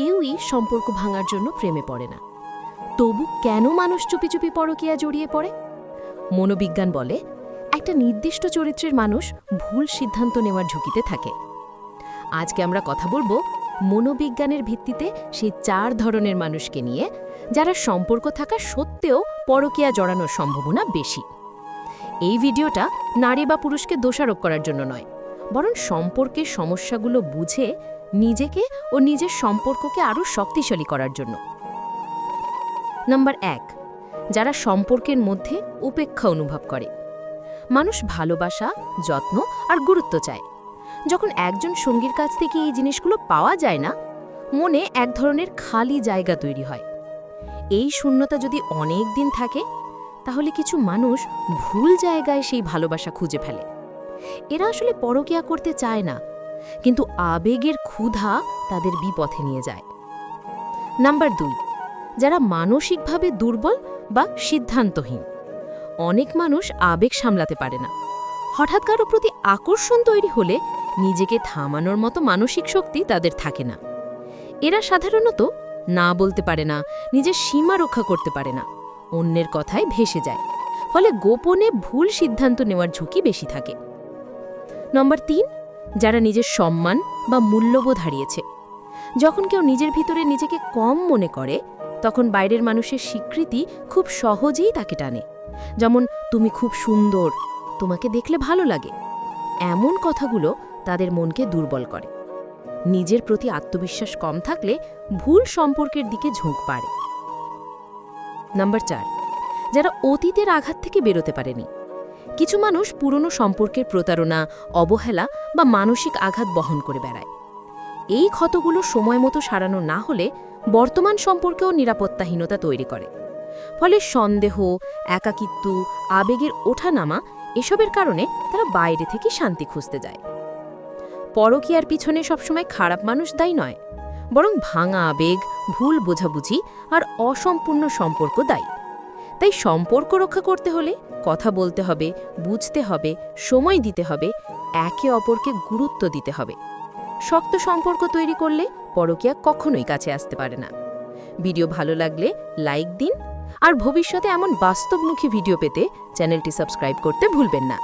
কেউই সম্পর্ক ভাঙার জন্য প্রেমে পড়ে না। তবু কেন মানুষ চুপি চুপি পরকীয়া জড়িয়ে পড়ে? মনোবিজ্ঞান বলে, একটা নির্দিষ্ট চরিত্রের মানুষ ভুল সিদ্ধান্ত নেওয়ার ঝুঁকিতে থাকে। আজকে আমরা কথা বলব মনোবিজ্ঞানের ভিত্তিতে সেই চার ধরনের মানুষকে নিয়ে, যারা সম্পর্ক থাকা সত্ত্বেও পরকীয়া জড়ানোর সম্ভাবনা বেশি। এই ভিডিওটা নারী বা পুরুষকে দোষারোপ করার জন্য নয়, বরং সম্পর্কের সমস্যাগুলো বুঝে নিজেকে ও নিজের সম্পর্ককে আরও শক্তিশালী করার জন্য। নাম্বার এক, যারা সম্পর্কের মধ্যে উপেক্ষা অনুভব করে। মানুষ ভালোবাসা, যত্ন আর গুরুত্ব চায়। যখন একজন সঙ্গীর কাছ থেকে এই জিনিসগুলো পাওয়া যায় না, মনে এক ধরনের খালি জায়গা তৈরি হয়। এই শূন্যতা যদি অনেক দিন থাকে, তাহলে কিছু মানুষ ভুল জায়গায় সেই ভালোবাসা খুঁজে ফেলে। এরা আসলে পরকিয়া করতে চায় না কিন্তু আবেগের ক্ষুধা তাদের বিপথে নিয়ে যায়। নাম্বার দুই, যারা মানসিকভাবে দুর্বল বা সিদ্ধান্তহীন। অনেক মানুষ আবেগ সামলাতে পারে না। হঠাৎ কারও প্রতি আকর্ষণ তৈরি হলে নিজেকে থামানোর মতো মানসিক শক্তি তাদের থাকে না। এরা সাধারণত না বলতে পারে না, নিজের সীমা রক্ষা করতে পারে না, অন্যের কথায় ভেসে যায়, ফলে গোপনে ভুল সিদ্ধান্ত নেওয়ার ঝুঁকি বেশি থাকে। নম্বর তিন যারা নিজের সম্মান বা মূল্যবোধ হারিয়েছে। যখন কেউ নিজের ভিতরে নিজেকে কম মনে করে, তখন বাইরের মানুষের স্বীকৃতি খুব সহজেই তাকে টানে। যেমন, তুমি খুব সুন্দর, তোমাকে দেখলে ভালো লাগে। এমন কথাগুলো তাদের মনকে দুর্বল করে। নিজের প্রতি আত্মবিশ্বাস কম থাকলে ভুল সম্পর্কের দিকে ঝোঁক বাড়ে। নাম্বার চার, যারা অতীতের আঘাত থেকে বেরোতে পারেনি। কিছু মানুষ পুরনো সম্পর্কের প্রতারণা, অবহেলা বা মানসিক আঘাত বহন করে বেড়ায়। এই ক্ষতগুলো সময় মতো সারানো না হলে বর্তমান সম্পর্কেও নিরাপত্তাহীনতা তৈরি করে। ফলে সন্দেহ, একাকিত্ব, আবেগের ওঠানামা এসবের কারণে তারা বাইরে থেকে শান্তি খুঁজতে যায়। পরকীয়ার পিছনে সবসময় খারাপ মানুষ দায়ী নয়, বরং ভাঙা আবেগ, ভুল বোঝাবুঝি আর অসম্পূর্ণ সম্পর্ক দায়ী। তাই সম্পর্ক রক্ষা করতে হলে কথা বলতে হবে, বুঝতে হবে, সময় দিতে হবে, একে অপরকে গুরুত্ব দিতে হবে। শক্ত সম্পর্ক তৈরি করলে পরকীয়া কখনোই কাছে আসতে পারে না। ভিডিও ভালো লাগলে লাইক দিন, আর ভবিষ্যতে এমন বাস্তবমুখী ভিডিও পেতে চ্যানেলটি সাবস্ক্রাইব করতে ভুলবেন না।